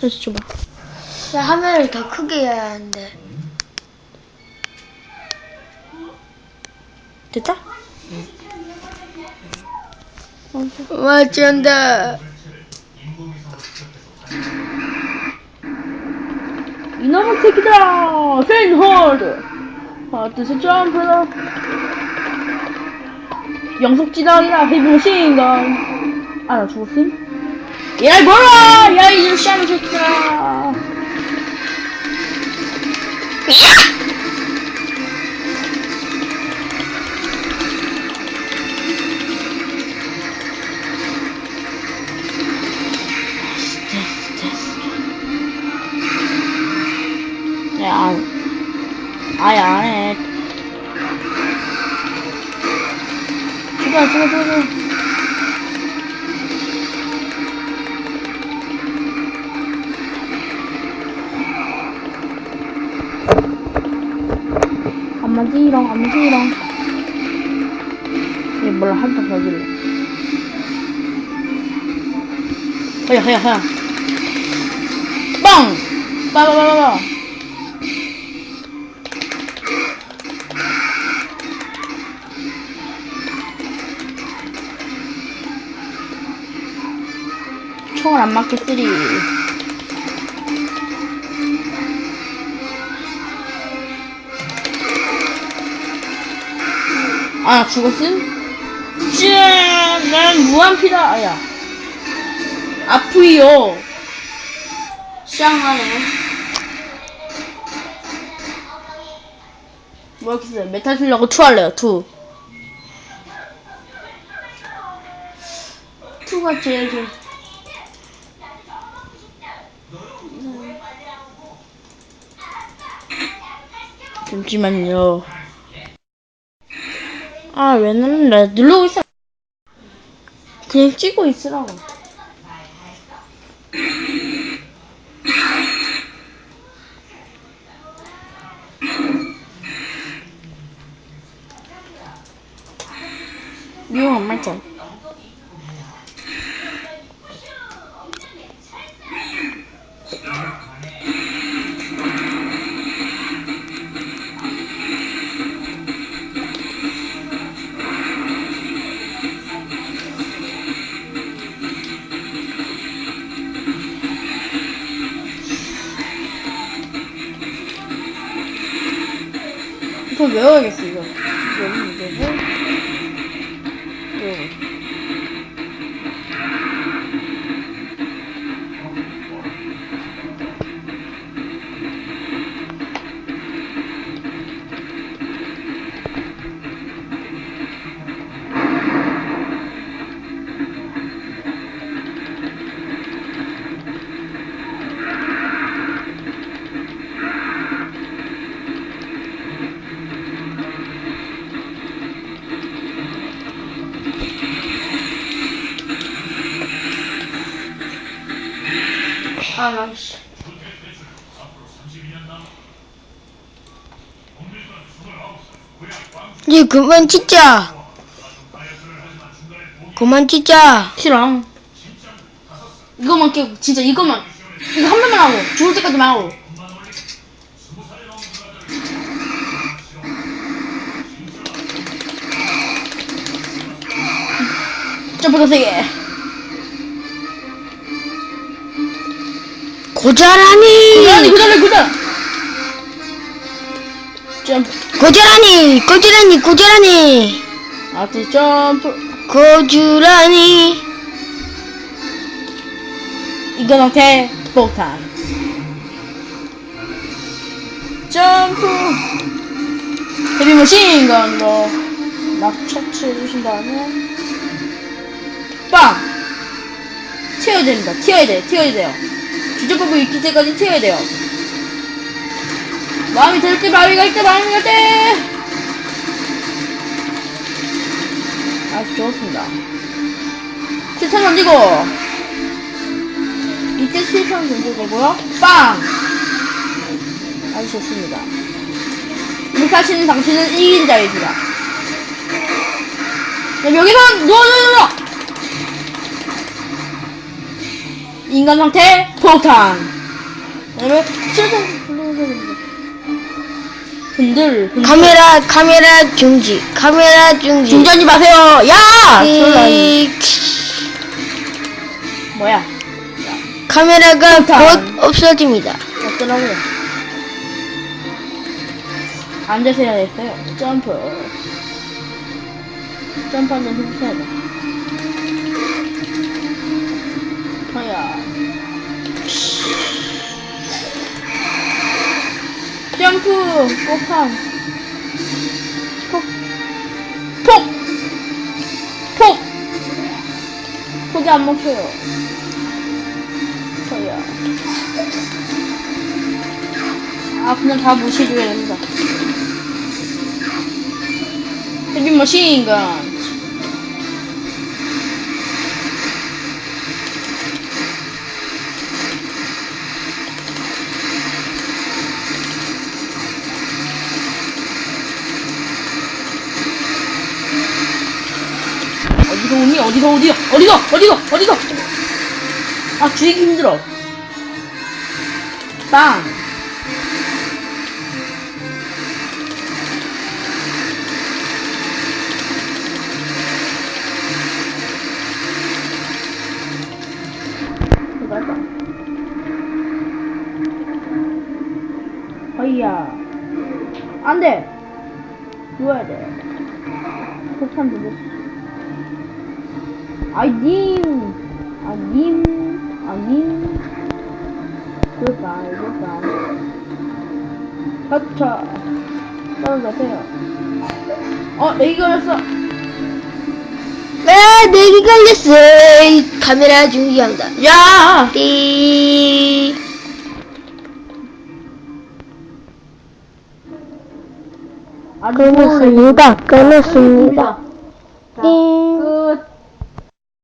다시 줘봐. 야, 화면을 더 크게 해야 하는데. 됐다? 와, 쩐다. 이놈의 새끼들아! 페인홀드! 하나, 둘, 셋, 점프! 영속지당이라 헤비머신건! 아, 나 죽었음? 야, 뭐라! 야, 이 샤미 새끼들아! 야, 안, 아예 안 해. 죽어, 죽어, 죽어, 죽어. 안마지롱, 안마지롱. 얘 몰라, 한턱 더 줄래. 허야, 허야, 허야. 빵! 빠바바바바. 총을 안 맞겠으리. 아, 나 죽었음? 짠! 난 무한피다, 아야. 아프이요. 뭐 이렇게 써? 메탈 쓰려고 투 할래요, 투. 투가 제일 좋 잠시만요. 아, 왜 눌러? 누르고 있어. 그냥 찍고 있으라고. 미용 안 말죠? 이거 아, 나, 씨. 니 그만 찍자. 그만 찍자. 싫어. 이거만 깨고, 진짜 이거만. 이거 한 번만 하고, 죽을 때까지만 하고. 점프 더 세게. 고자라니. 고자라니, 고자라니! 점프. 고자라니. 고자라니. 고자라니. 아트 점프. 고주라니. 이거는 대폭탄. 점프. 헤비머신건으로 막 처치해 주신 다음에 빵! 튀어야 됩니다. 튀어야 돼. 튀어야 돼요. 주제법을 익힐 때까지 튀어야 돼요. 마음이 들 때, 마음이 갈 때, 마음이 갈 때! 아주 좋습니다. 실탄 던지고! 이때 실탄 던져도 되고요. 빵! 아주 좋습니다. 이렇게 하시는 당신은 이긴 자입니다. 여기서 누워, 누워, 누워! 인간 상태 폭탄. 그다음에 최종 흔들 흔들. 카메라 카메라 중지 카메라 중지 중전이 마세요. 야! 이- 뭐야? 카메라가 폭탄. 곧 없어집니다 어쩌라고요? 앉아서 해야 했어요. 점프. 점프하면 힘써야 돼. 점프! 폭탄. 폭. 폭! 폭! 폭이 안 멈춰요. 허야. 아 그냥 다 무시해줘야 된다 헤비 머신건 어디서 어디서 어디서 어디서 어디서 어디서 아 주익이 힘들어 빵 맞아. 어이야. 안 돼! 누워야 돼. 폭탄 누구? 아이, 님! 아, 님! 아, 님! 굿바이, 굿바이. 하차. 떨어져세요. 어, 내기 걸렸어. 아 내기 걸렸어 이 카메라 중지합니다 야! 띠 아주 끊었습니다 끊었습니다 띠